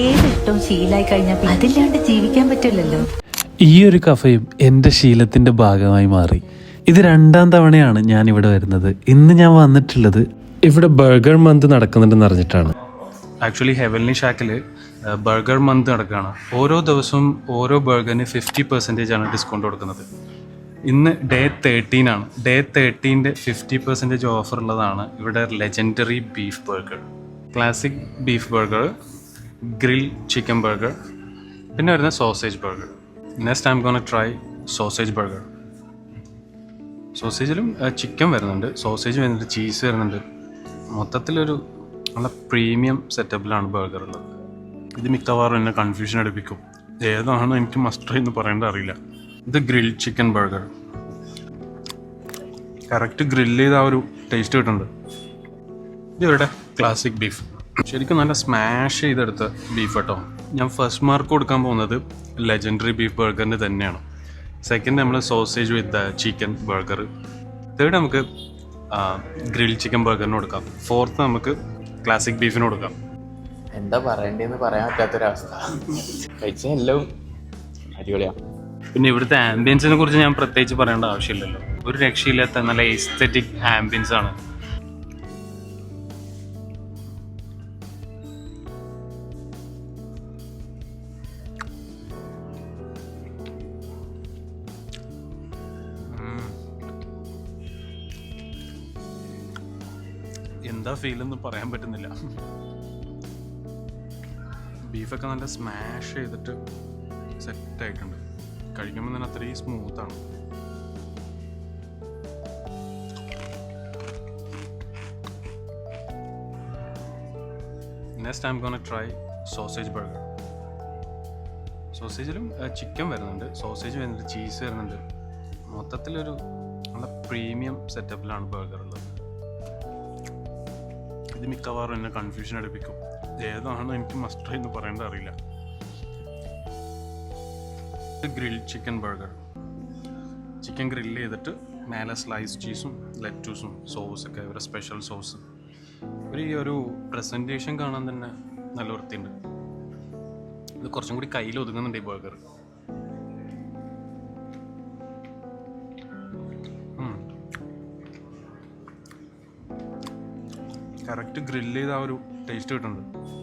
ഏതിഷ്ടവും ശീലായി കഴിഞ്ഞാൽ പിന്നെ അതില്ലാണ്ട് ജീവിക്കാൻ പറ്റില്ലല്ലോ. ഈ ഒരു കഫയും എന്റെ ശീലത്തിന്റെ ഭാഗമായി മാറി. ഇത് രണ്ടാം തവണയാണ് ഞാൻ ഇവിടെ വരുന്നത്. ഇന്ന് ഞാൻ വന്നിട്ടുള്ളത് ഇവിടെ ബർഗർ മന്ത് നടക്കുന്നുണ്ടെന്ന് അറിഞ്ഞിട്ടാണ്. ആക്ച്വലി ഹെവൻലി ഷാക്കിൽ ബർഗർ മന്ത് നടക്കുകയാണ്. ഓരോ ദിവസവും ഓരോ ബർഗറിന് ഫിഫ്റ്റി പെർസെന്റേജ് ആണ് ഡിസ്കൗണ്ട് കൊടുക്കുന്നത്. ഇന്ന് ഡേ തേർട്ടീൻ ആണ്. ഡേ തേർട്ടീന്റെ ഫിഫ്റ്റി പെർസെന്റേജ് ഓഫർ ഉള്ളതാണ് ഇവിടെ legendary beef burger classic beef burger grill chicken burger പിന്നെ വരുന്ന sausage burger. Next I'm gonna try sausage burger. സോസേജിലും chicken വരുന്നുണ്ട്. സോസേജ് വരുന്നുണ്ട് ചീസ് വരുന്നുണ്ട്. മൊത്തത്തിലൊരു നല്ല പ്രീമിയം സെറ്റപ്പിലാണ് ബർഗർ ഉള്ളത്. ഇത് മിക്കവാറും എന്നെ കൺഫ്യൂഷൻ അടുപ്പിക്കും. ഏതാണോ എനിക്ക് മസ്റ്റർ എന്ന് പറയേണ്ട അറിയില്ല. ഇത് grill chicken burger. Correct grill ചെയ്ത ആ ഒരു ടേസ്റ്റ് കിട്ടുന്നുണ്ട്. ഇത് ഇവരുടെ ക്ലാസിക് ബീഫ് ശരിക്കും നല്ല സ്മാഷ് ചെയ്തെടുത്ത ബീഫ് കേട്ടോ. ഞാൻ ഫസ്റ്റ് മാർക്ക് കൊടുക്കാൻ പോകുന്നത് ലെജൻഡറി ബീഫ് ബർഗറിന് തന്നെയാണ്. സെക്കൻഡ് നമ്മൾ sausage with chicken burger third നമുക്ക് ഗ്രിൽ ചിക്കൻ ബർഗറിന് കൊടുക്കാം. ഫോർത്ത് നമുക്ക് ക്ലാസിക് ബീഫിന് കൊടുക്കാം. എന്താ പറയണ്ടേന്ന് പറയാൻ പറ്റാത്തൊരവസ്ഥ. കഴിച്ച എല്ലാം അടിപൊളിയാണ് പിന്നെ ഇവിടുത്തെ ആംബിയൻസിനെ കുറിച്ച് ഞാൻ പ്രത്യേകിച്ച് പറയേണ്ട ആവശ്യമില്ലല്ലോ. ഒരു രക്ഷയില്ലാത്ത നല്ല എസ്തറ്റിക് ആംബിയൻസ് ആണ്. എന്താ ഫീൽ എന്ന് പറയാൻ പറ്റുന്നില്ല. ബീഫൊക്കെ നല്ല സ്മാഷ് ചെയ്തിട്ട് സെറ്റ് ആയിട്ടുണ്ട്. കഴിക്കുമ്പോൾ തന്നെ അത്രയും സ്മൂത്താണ് next I'm gonna try sausage burger സോസേജിലും chicken വരുന്നുണ്ട്. സോസേജ് വരുന്നുണ്ട് ചീസ് വരുന്നുണ്ട്. മൊത്തത്തിലൊരു നല്ല പ്രീമിയം സെറ്റപ്പിലാണ് ബർഗർ ഉള്ളത്. ഇത് മിക്കവാറും എന്നെ കൺഫ്യൂഷൻ അടുപ്പിക്കും. ഏതാണ് എനിക്ക് മസ്റ്റർ എന്ന് പറയേണ്ട അറിയില്ല. Grill chicken burger chicken grill ചെയ്തിട്ട് മേലെ സ്ലൈസ് ചീസും ലെറ്റൂസും സോസൊക്കെ ഇവരുടെ സ്പെഷ്യൽ സോസ് ഒരു ഈ ഒരു പ്രസന്റേഷൻ കാണാൻ തന്നെ നല്ല വൃത്തിയുണ്ട്. ഇത് കുറച്ചും കൂടി കയ്യിൽ ഒതുങ്ങുന്നുണ്ട് ഈ ബർഗർ കറക്റ്റ് ഗ്രില്ല് ചെയ്ത ആ ഒരു ടേസ്റ്റ് കിട്ടുന്നുണ്ട്.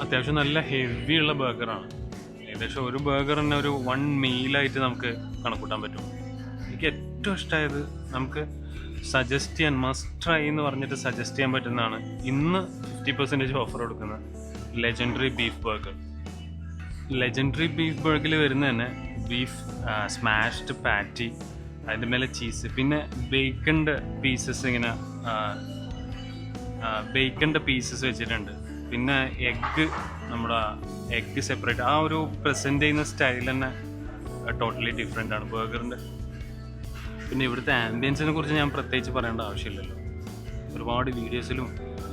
അത്യാവശ്യം നല്ല ഹെവി ഉള്ള ബർഗറാണ് ഏകദേശം ഒരു ബർഗർ തന്നെ ഒരു വൺ മീലായിട്ട് നമുക്ക് കണക്കൂട്ടാൻ പറ്റും. എനിക്ക് ഏറ്റവും ഇഷ്ടമായത് നമുക്ക് സജസ്റ്റ് ചെയ്യാൻ മസ്റ്റ് ട്രൈ എന്ന് പറഞ്ഞിട്ട് സജസ്റ്റ് ചെയ്യാൻ പറ്റുന്നതാണ് ഇന്ന് ഫിഫ്റ്റി പെർസെന്റേജ് ഓഫർ കൊടുക്കുന്ന legendary beef burger legendary beef ബർഗറിൽ വരുന്ന തന്നെ ബീഫ് സ്മാഷ്ഡ് പാറ്റി അതിന്റെ മേലെ ചീസ് പിന്നെ ബേക്കന്റെ പീസസ് ഇങ്ങനെ ബേക്കന്റെ പീസസ് വെച്ചിട്ടുണ്ട്. പിന്നെ എഗ്ഗ് നമ്മുടെ എഗ്ഗ് സെപ്പറേറ്റ് ആ ഒരു പ്രസന്റ് ചെയ്യുന്ന സ്റ്റൈൽ തന്നെ ടോട്ടലി ഡിഫറെന്റ് ആണ്. ബർഗറിന്റെ പിന്നെ ഇവിടുത്തെ ആംബിയൻസിനെ കുറിച്ച് ഞാൻ പ്രത്യേകിച്ച് പറയേണ്ട ആവശ്യമില്ലല്ലോ. ഒരുപാട് വീഡിയോസിലും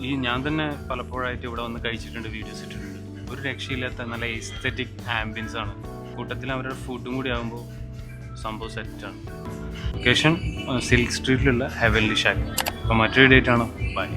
ഈ ഞാൻ തന്നെ പലപ്പോഴായിട്ട് ഇവിടെ വന്ന് കഴിച്ചിട്ടുണ്ട് വീഡിയോസ് ഇട്ടിട്ടുണ്ട്. ഒരു രക്ഷയില്ലാത്ത നല്ല എസ്തറ്റിക് ആംബിയൻസ് ആണ്. കൂട്ടത്തിൽ അവരുടെ ഫുഡും കൂടി ആകുമ്പോൾ സംഭവം സെറ്റാണ് ലൊക്കേഷൻ സിൽക്ക് സ്ട്രീറ്റിലുള്ള ഹെവൻലി ഷാക്ക് അപ്പോൾ മറ്റൊരു ഡേറ്റ് ആണ്. ബൈ